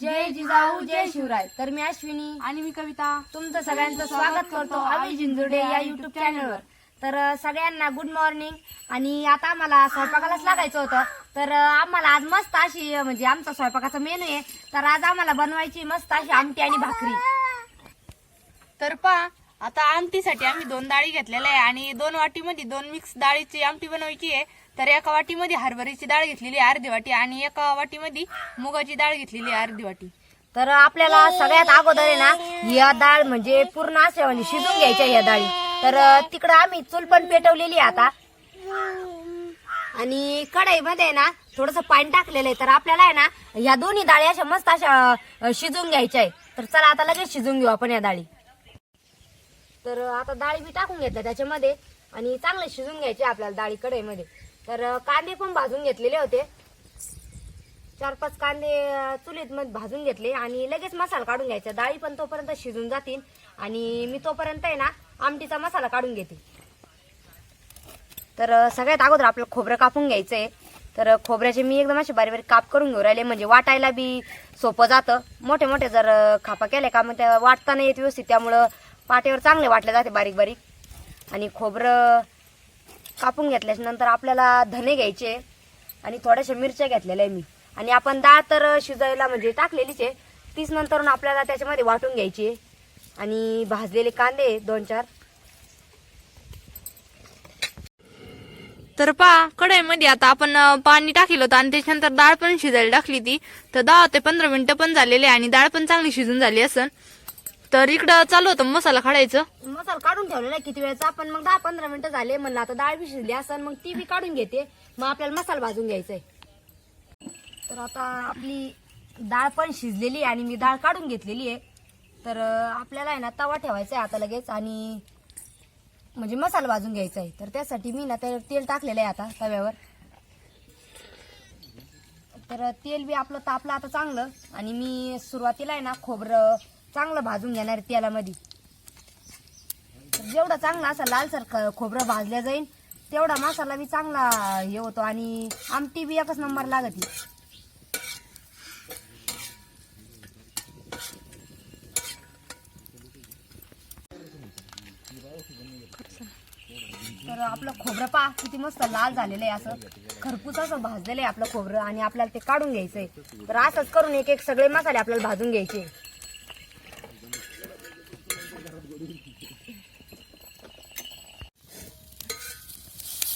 जय जिजाऊ जय शिवराय. तर मी अश्विनी आणि मी कविता. तुमचं सगळ्यांचं स्वागत करतो. आम्ही जिंजुडे या युट्यूब चॅनलवर तर सगळ्यांना गुड मॉर्निंग आणि आता आम्हाला स्वयंपाकालाच लागायचं होतं. तर आम्हाला आज मस्त अशी म्हणजे आमचा स्वयंपाकाचा मेनू आहे. तर आज आम्हाला बनवायची मस्त अशी आमटी आणि भाकरी. तर पा आता आमटीसाठी आम्ही दोन डाळी घेतलेल्या आहे आणि दोन वाटीमध्ये दोन मिक्स डाळीची आमटी बनवायची आहे. तर एका वाटीमध्ये हरभऱ्याची डाळ घेतलेली आहे अर्धी वाटी आणि एका वाटीमध्ये मुगाची डाळ घेतलेली आहे अर्धी वाटी. तर आपल्याला सगळ्यात अगोदर आहे ना या डाळ म्हणजे पूर्ण अशा म्हणजे शिजून घ्यायच्या या डाळी. तर तिकडं आम्ही चूल पण पेटवलेली आहे आता. आणि कढईमध्ये आहे ना थोडस पाणी टाकलेलं आहे. तर आपल्याला आहे ना या दोन्ही डाळी अशा मस्त अशा शिजून घ्यायच्या आहे. तर चला आता लगेच शिजून घेऊ आपण या डाळी. तर आता डाळी बी टाकून घेतल्या त्याच्यामध्ये. आणि चांगले शिजून घ्यायचे आपल्याला डाळी कढईमध्ये. तर कांदे पण भाजून घेतलेले होते. चार पाच कांदे चुलीत मध्ये भाजून घेतले आणि लगेच मसाला काढून घ्यायचा. डाळी पण तोपर्यंत शिजून जातील आणि मी तोपर्यंत आहे ना आमटीचा मसाला काढून घेते. तर सगळ्यात अगोदर आपलं खोबरं कापून घ्यायचंय. तर खोबऱ्याचे मी एकदम असे बारीक बारीक काप करून घेऊ राहिले. म्हणजे वाटायला बी सोपं जातं. मोठे मोठे जर खापा केले का मग त्या वाटताना येत व्यवस्थित. त्यामुळं पाट्यावर चांगले वाटले जाते बारीक बारीक. आणि खोबरं कापून घेतल्याच्या नंतर आपल्याला धने घ्यायचे आणि थोड्याशा मिरच्या घेतलेल्या आहे मी. आणि आपण डाळ तर शिजायला म्हणजे टाकलेलीच आहे. तीच नंतर आपल्याला त्याच्यामध्ये वाटून घ्यायची. आणि भाजलेले कांदे दोन चार. तर पा कढईमध्ये आता आपण पाणी टाकलं होतं आणि त्याच्यानंतर डाळ पण शिजायला टाकली ती तर दहा ते पंधरा मिनिटं पण झालेले आणि डाळ पण चांगली शिजून झाली असं तर इकडं चालू होतं मसाला काढायचं मसाला काढून ठेवलेला किती वेळचा? आपण मग दहा पंधरा मिनिटं झाले. म्हणलं आता डाळ बी शिजली असं मग ती बी काढून घेते. मग आपल्याला मसाला भाजून घ्यायचा आहे तर आता आपली डाळ पण शिजलेली आहे आणि मी डाळ काढून घेतलेली आहे. तर आपल्याला आहे ना तवा ठेवायचा आहे आता लगेच आणि म्हणजे मसाला भाजून घ्यायचा आहे. तर त्यासाठी मी ना ते तेल टाकलेलं आहे आता तव्यावर. तर तेल बी आपलं तापलं आता चांगलं. आणि मी सुरुवातीला आहे ना खोबरं चांगलं भाजून घेणार आहे तेलामध्ये. जेवढा चांगला असा लालसर खोबरं भाजल्या जाईल तेवढा मसाला बी चांगला हे होतो आणि आमटी बी एकच नंबर लागते. तर आपलं खोबरं पा किती मस्त लाल झालेलं आहे असं. खरपूस असं भाजलेलं आहे आपलं खोबरं आणि आपल्याला ते काढून घ्यायचंय. तर असंच करून एक एक सगळे मसाले आपल्याला भाजून घ्यायचे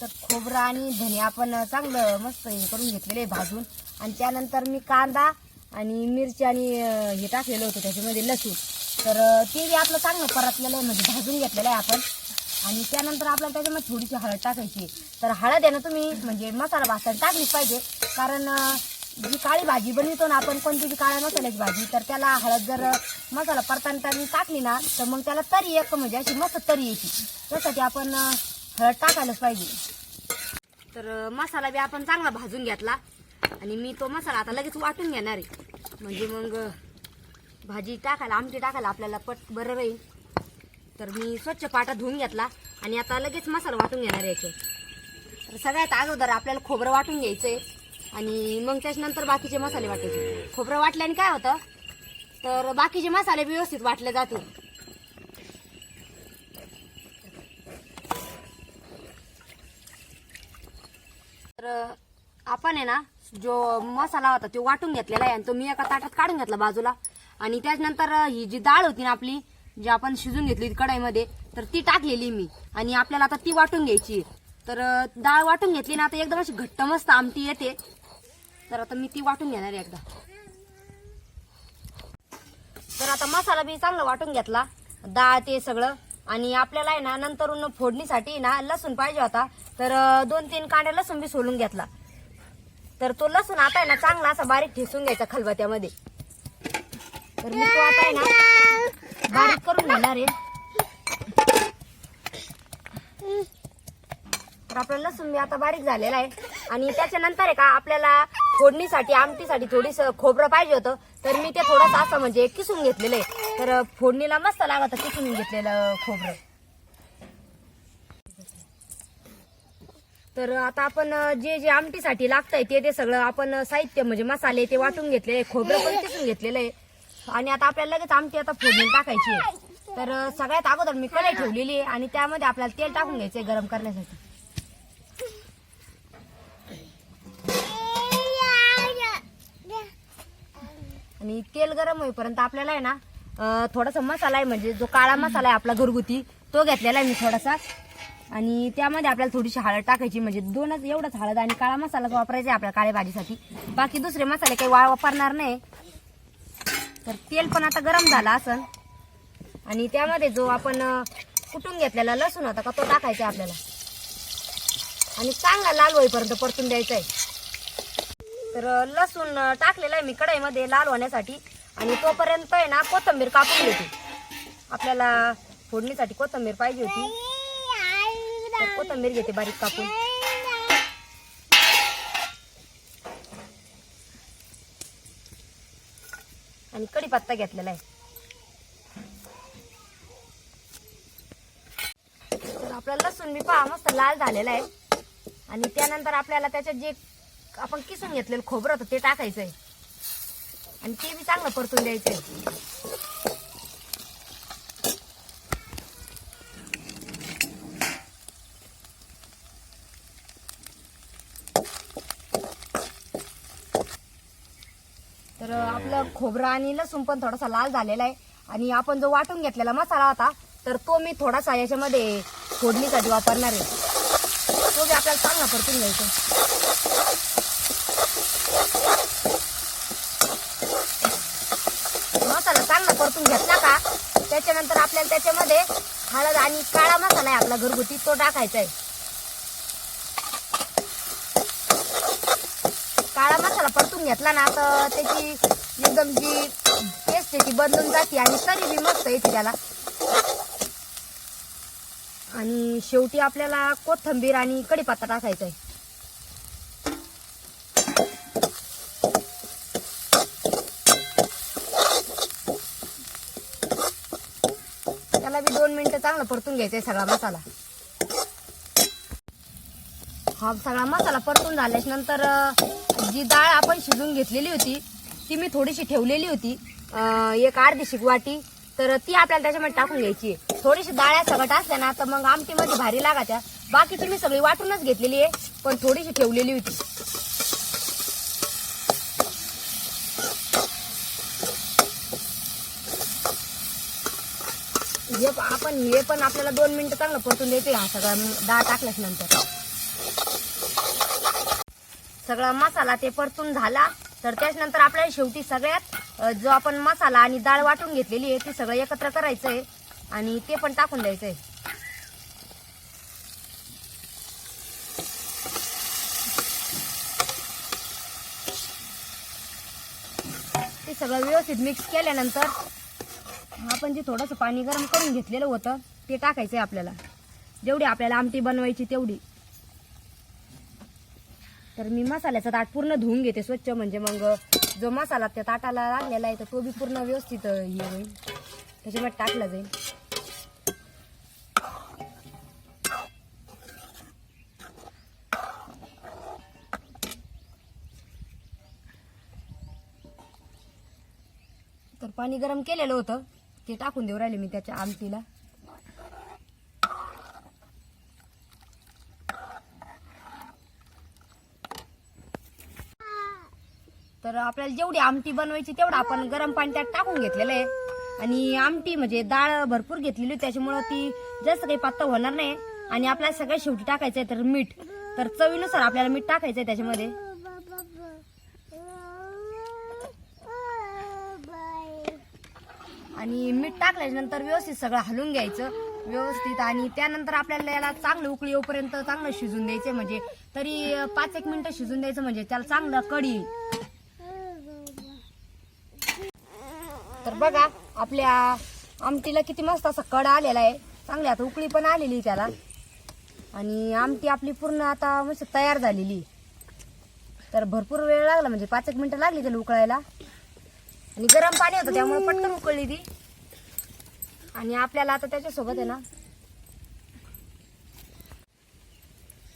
तर खोबरं आणि धने आपण चांगलं मस्त हे करून घेतलेलं आहे भाजून. आणि त्यानंतर मी कांदा आणि मिरची आणि हे टाकलेलं होतं त्याच्यामध्ये लसूण. तर ते बी आपलं चांगलं परतलेलं आहे म्हणजे भाजून घेतलेलं आहे आपण. आणि त्यानंतर आपल्याला त्याच्यामध्ये थोडीशी हळद टाकायची तर हळद आहे ना तुम्ही म्हणजे मसाला भाजताना टाकलीच पाहिजे. कारण जी काळी भाजी बनवतो ना आपण कोणती जी काळ्या मसाल्याची भाजी तर त्याला हळद जर मसाला परताना टाकली ना तर मग त्याला तरी एक म्हणजे अशी मस्त तरी यायची. त्यासाठी आपण हळद टाकायलाच पाहिजे. तर मसाला बी आपण चांगला भाजून घेतला. आणि मी तो मसाला आता लगेच वाटून घेणार आहे. म्हणजे मग भाजी टाकायला आमटी टाकायला आपल्याला पट बरं राहील. तर मी स्वच्छ पाटा धुवून घेतला आणि आता लगेच मसाला वाटून घेणार आहे तर सगळ्यात अगोदर आपल्याला खोबरं वाटून घ्यायचं आहे आणि मग त्याच्यानंतर बाकीचे मसाले वाटायचे. खोबरं वाटल्याने काय होतं? तर बाकीचे मसाले व्यवस्थित वाटले जातील तर आपण आहे ना जो मसाला होता तो वाटून घेतलेला आहे आणि तो मी एका ताटात काढून घेतला बाजूला. आणि त्याच्यानंतर ही जी डाळ होती ना आपली जी आपण शिजून घेतली कढाईमध्ये तर ती टाकलेली मी. आणि आपल्याला आता ती वाटून घ्यायची आहे. तर डाळ वाटून घेतली ना आता एकदम अशी घट्ट मस्त आमटी येते. तर आता मी ती वाटून घेणार आहे एकदा. तर आता मसाला बी चांगला वाटून घेतला. डाळ ते सगळं. आणि आपल्याला आहे ना नंतरून फोडणीसाठी ना लसूण पाहिजे होता. तर दोन तीन कांड्या लसूण बी सोलून घेतला. तर तो लसूण आता आहे ना चांगला असा बारीक ठेसून घ्यायचा खलबत्यामध्ये. तर मी तो आता आहे ना बारीक करून घेणार आहे. तर आपला लसूण बी आता बारीक झालेला आहे. आणि त्याच्यानंतर आहे का आपल्याला फोडणीसाठी आमटीसाठी थोडीस खोबरं पाहिजे होतं. तर मी ते थोडंसं असं म्हणजे किसून घेतलेलं आहे. तर फोडणीला मस्त लागत किसून घेतलेलं खोबरं. तर आता आपण जे जे आमटीसाठी लागतंय ते ते सगळं आपण साहित्य म्हणजे मसाले ते वाटून घेतलेले खोबरं पण किसून घेतलेलं आहे आणि आता आपल्याला लगेच आमटी आता फोडणी टाकायची आहे. तर सगळ्यात अगोदर मी कढई ठेवलेली आहे आणि त्यामध्ये आपल्याला तेल टाकून घ्यायचंय गरम करण्यासाठी. आणि तेल गरम होईपर्यंत आपल्याला आहे ना थोडासा मसाला आहे म्हणजे जो काळा मसाला आहे आपला घरगुती तो घेतलेला आहे मी थोडासा. आणि त्यामध्ये आपल्याला थोडीशी हळद टाकायची म्हणजे दोनच एवढंच हळद आणि काळा मसालाच वापरायचा आहे आपल्या काळ्या भाजीसाठी. बाकी दुसरे मसाले काही वा वापरणार नाही. तर तेल पण आता गरम झालं असं आणि त्यामध्ये जो आपण कुटून घेतलेला लसूण होता का तो टाकायचा आहे आपल्याला. आणि चांगला लाल होईपर्यंत परतून द्यायचा आहे. तर लसूण टाकलेला टाकलेलं आहे मी कढाईमध्ये लाल होण्यासाठी. आणि तोपर्यंत आहे ना कोथंबीर कापून घेते. आपल्याला फोडणीसाठी कोथंबीर पाहिजे होती. तर कोथंबीर घेते बारीक कापून. आणि कढीपत्ता घेतलेला आहे. तर आपला लसूण बी पहा मस्त लाल झालेला आहे. आणि त्यानंतर आपल्याला त्याच्यात जे आपण किसून घेतलेलं खोबरं होतं ते टाकायचं आहे आणि ते बी चांगलं परतून द्यायचं आहे तर आपलं खोबरं आणि लसूण पण थोडासा लाल झालेला आहे. आणि आपण जो वाटून घेतलेला मसाला होता तर तो मी थोडासा याच्यामध्ये फोडणीसाठी वापरणार आहे. तो बी आपल्याला चांगला परतून घ्यायचा मसाला चांगला परतून घेतला का त्याच्यानंतर आपल्याला त्याच्यामध्ये हळद आणि काळा मसाला आहे आपला घरगुती तो टाकायचा आहे. काळा मसाला परतून घेतला ना तर त्याची एकदम जी टेस्ट आहे ती बदलून जाते आणि तरी बी मस्त येते त्याला. आणि शेवटी आपल्याला कोथंबीर आणि कढीपत्ता टाकायचा आहे. त्याला बी दोन मिनिटं चांगलं परतून घ्यायचंय सगळा मसाला. हा सगळा मसाला परतून झाल्याच्यानंतर जी डाळ आपण शिजून घेतलेली होती ती मी थोडीशी ठेवलेली होती. अं, एक अर्धी शिकवाटी तर ती आपल्याला त्याच्यामध्ये टाकून घ्यायची आहे. थोडीशी डाळ्या सगट असल्या ना तर मग आमटीमध्ये भारी लागात्या बाकीची मी सगळी वाटूनच घेतलेली आहे पण थोडीशी ठेवलेली होती. हे प- आपण हे पण आपल्याला दोन मिनिटं चांगलं परतून द्यायचं हा सगळा डाळ टाकल्याच नंतर. सगळा मसाला ते परतून झाला. तर त्याच्यानंतर आपल्याला शेवटी सगळ्यात जो आपण मसाला आणि डाळ वाटून घेतलेली आहे ती सगळं एकत्र करायचं आहे आणि ते पण टाकून द्यायचं आहे ते सगळं व्यवस्थित मिक्स केल्यानंतर आपण जे थोडंसं पाणी गरम करून घेतलेलं होतं ते टाकायचं आहे आपल्याला. जेवढी आपल्याला आमटी बनवायची तेवढी. तर मी मसाल्याचा ताट पूर्ण धुवून घेते स्वच्छ म्हणजे मग जो मसाला त्या ताटाला लागलेला आहे तर तो बी पूर्ण व्यवस्थित हे होईल. त्याच्यामध्ये टाकला जाईल. तर पाणी गरम केलेलं होतं. ते टाकून देऊ राहिले मी त्याच्या आमटीला. तर आपल्याला जेवढी आमटी बनवायची तेवढं आपण गरम पाणी त्यात टाकून घेतलेलं आहे. आणि आमटी म्हणजे डाळ भरपूर घेतलेली होती, त्याच्यामुळं ती जास्त काही पातळ होणार नाही. आणि आपल्याला सगळ्यात शेवटी टाकायचं आहे तर मीठ. तर चवीनुसार आपल्याला मीठ टाकायचं आहे त्याच्यामध्ये. आणि मीठ टाकल्यानंतर व्यवस्थित सगळं हलवून घ्यायचं. व्यवस्थित आणि त्यानंतर आपल्याला याला चांगलं उकळी येऊपर्यंत चांगलं शिजून द्यायचं म्हणजे तरी पाच एक मिनिटं शिजून द्यायचं म्हणजे त्याला चांगलं कढी तर बघा आपल्या आमटीला किती मस्त असा कड आलेला आहे. चांगली आता उकळी पण आलेली त्याला. आणि आमटी आपली पूर्ण आता मस्त तयार झालेली तर भरपूर वेळ लागला म्हणजे पाच एक मिनटं लागली त्याला उकळायला. आणि गरम पाणी होतं त्यामुळे पटकन उकळली ती. आणि आपल्याला आता त्याच्यासोबत आहे ना.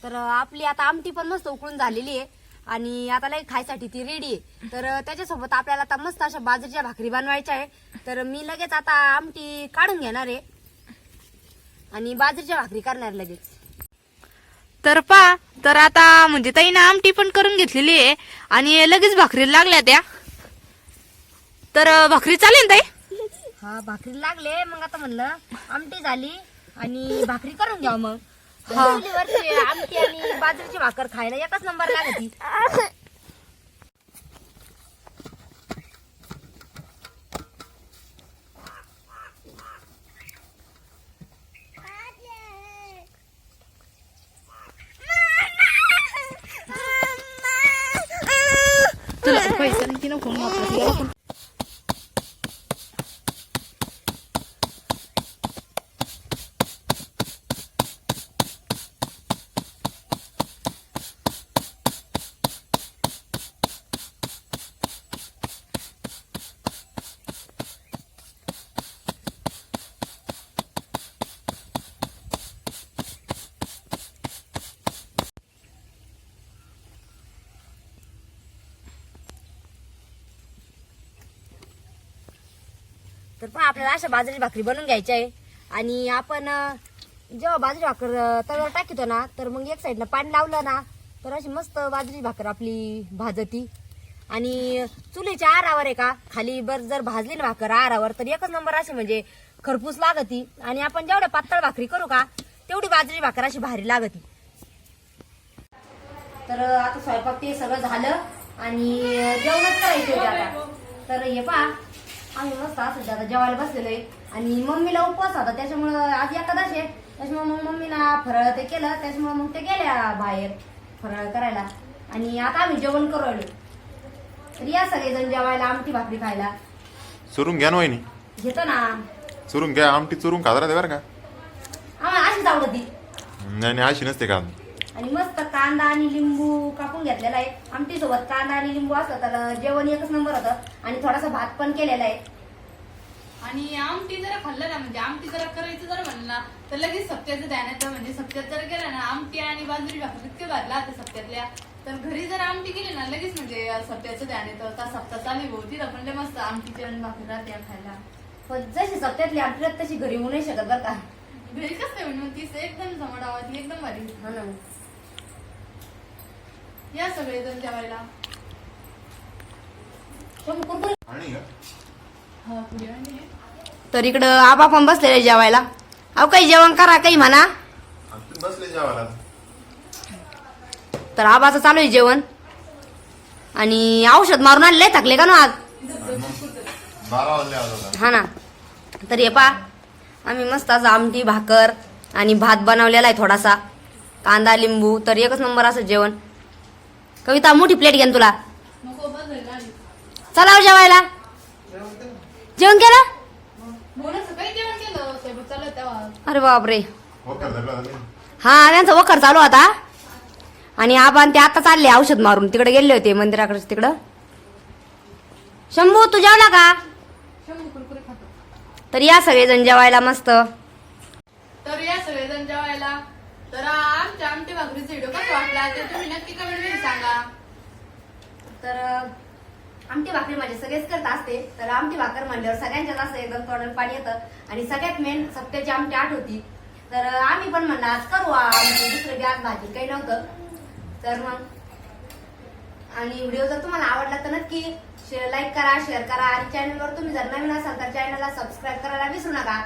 तर आपली आता आमटी पण मस्त उकळून झालेली आहे. आणि आता लई खायसाठी ती रेडी आहे. तर त्याच्यासोबत आपल्याला आता मस्त अशा बाजरीच्या भाकरी बनवायच्या आहे. तर मी लगेच आता आमटी काढून घेणार आहे. आणि बाजरीच्या भाकरी करणार लगेच. तर पा तर आता म्हणजे ताईनं आमटी पण करून घेतलेली आहे. आणि लगेच भाकरी लागल्या त्या. तर भाकरी चालेल ताई? हा भाकरी लागले. मग आता म्हणलं आमटी झाली आणि भाकरी करून घ्या मग. चुलीवरची आमटी आणि बाजरीची भाकर खायला एकच नंबर लागती. तुला पैसा तिनं आपल्याला अशा बाजरीची भाकरी बनवून घ्यायची आहे. आणि आपण जेव्हा बाजरी भाकर तव्यावर टाकतो ना तर मग एक साईडनं पाणी लावलं ना तर अशी मस्त बाजरीची भाकर आपली भाजती. आणि चुलीच्या आरावर आहे का खाली बर जर भाजली ना भाकर आरावर तर एकच नंबर अशी म्हणजे खरपूस लागती. आणि आपण जेवढ्या पातळ भाकरी करू का तेवढी बाजरी भाकर अशी भारी लागती. तर आता स्वयंपाक ते सगळं झालं. आणि जेवणच करायचं होते आता. तर हे पहा आम्ही मस्त असं आता जेवायला बसलेलो आहे आणि मम्मीला उपवास होता त्याच्यामुळं आज एकादश आहे. त्याच्यामुळे मग मम्मीला फराळ ते केलं त्याच्यामुळे मग ते गेल्या बाहेर फराळ करायला. आणि आता आम्ही जेवण करू तर या सगळेजण जेवायला आमटी भाकरी खायला. चुरून घ्या ना वहिनी. घेतो ना. चुरून घ्या आमटी चुरून खात राहते बरं का. आम्हाला अशीच आवडती. नाही नाही अशी नसते का आणि मस्त कांदा आणि लिंबू कापून घेतलेला आहे. आमटी सोबत कांदा आणि लिंबू असतं तर जेवण एकच नंबर होतं. आणि थोडासा भात पण केलेला आहे. आणि आमटी जर खाल्लं ना म्हणजे आमटी जर करायचं जर म्हणलं ना तर लगेच सप्त्याचं ध्यान येतं. म्हणजे सप्त्यात जर गेलं ना आमटी आणि बाजरी भाकरी इतके घातला आता सप्त्यातल्या. तर घरी जर आमटी केली ना लगेच म्हणजे सप्त्याचं ध्यान येतं. का सप्ताह चालू तिथं पण लय मस्त आमटीची आणि भाकरी राहते खायला. पण जशी सप्त्यातली आपल्यात तशी घरी होऊ नाही शकत बरं का. घरी कसं आहे म्हणजे तीच एकदम जमड आवाज एकदम भारी. हा ना. या सगळे जण जेवायला. पण कुरकुरीत. आणि हा पुढे आणि तर इकडं आबा पण बसलेले जेवायला. अहो काही जेवण करा काही म्हणा. बसले जेवायला. तर आबाचं चालू आहे जेवण. आणि औषध मारून आणले थकले का ना आज? बारा वाजले आज होता हा ना. तर हे पा आम्ही मस्त असं आमटी भाकर आणि भात बनवलेला आहे थोडासा. कांदा लिंबू तर एकच नंबर असं जेवण. कविता मोठी प्लेट घेन तुला. चला हो जेवायला. जेवण केलं? अरे बापरे. हा त्यांचा वखर चालू होता आणि आपण ते आता चालले औषध मारून. तिकडे गेले होते मंदिराकडे तिकडं. शंभू तू जेवला का? तर या सगळेजण जेवायला मस्त. तर या सगळेजण जेवायला. तर आमच्या आमटी भाकरीचा वाटला ते तुम्ही नक्की कमेंटमध्ये सांगा. तर आमटी भाकरी माझी सगळेच करत असते. तर आमटी भाकर म्हणल्यावर सगळ्यांच्याच असं एकदम तोंडाला पाणी येतं. आणि सगळ्यात मेन सप्त्याची आमटी आठ होती. तर आम्ही पण म्हणलं आज करू आमची दुसरं बी आज भाजी. काही नव्हतं. तर मग आणि व्हिडिओ जर तुम्हाला आवडला तर नक्की लाईक करा शेअर करा. आणि चॅनलवर तुम्ही जर नवीन असाल तर चॅनलला सबस्क्राईब करायला विसरू नका.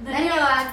धन्यवाद.